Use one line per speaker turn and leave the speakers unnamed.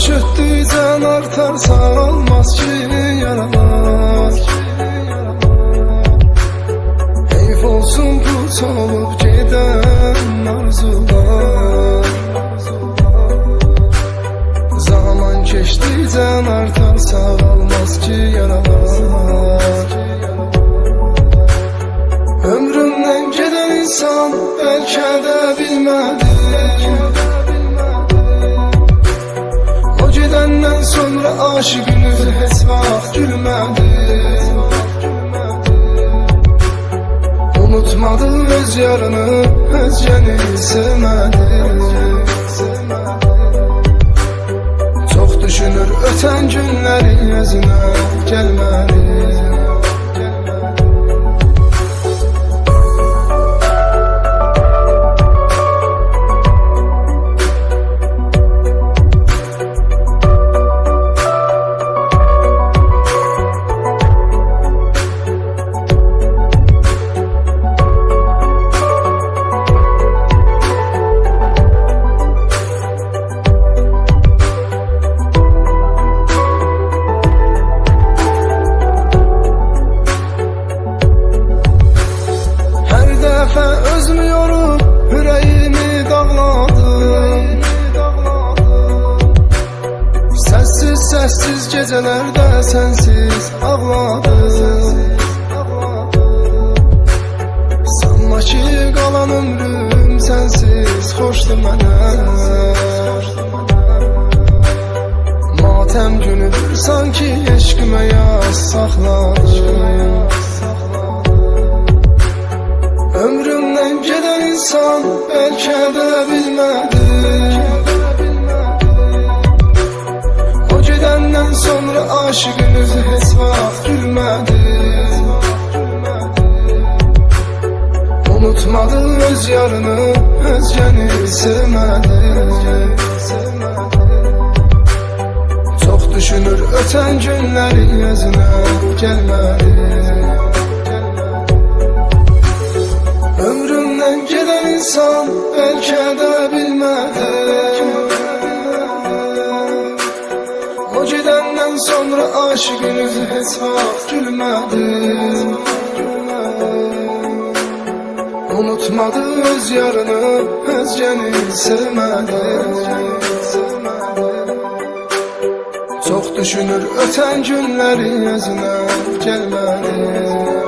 Aşık düzen artar sağlamaz Çiğni yaramaz. Heyf olsun put olup giden arzular. Zaman keçdikcə artar sağalmaz ki yaralar Ömrümden giden insan belki de bilmedi. Gedəndən sonra aşıqın üzü heç vaxt gülmədi Unutmadı öz yarını, özgəni sevmədi Çox düşünür ötən günləri özünə gəlmədi yorub ürəyimi dağladım. Səssiz səssiz gecələrdə sənsiz ağladım. Sanma ki qalan ömrüm sənsiz xoşdur mənə Matəm günüdür sanki eşqimə yaz saxladım insan belki de bilmedi O gidenden sonra aşıkın özü heç vaxt gülmedi Unutmadı öz yarını, özgəni sevmədi Çox düşünür ötən günləri özünə gəlmədi insan belki de bilmedi O gidenden sonra heç vaxt gülmedi Unutmadı öz yarını, özgəni sevmədi Çox düşünür ötən günləri özünə gəlmədi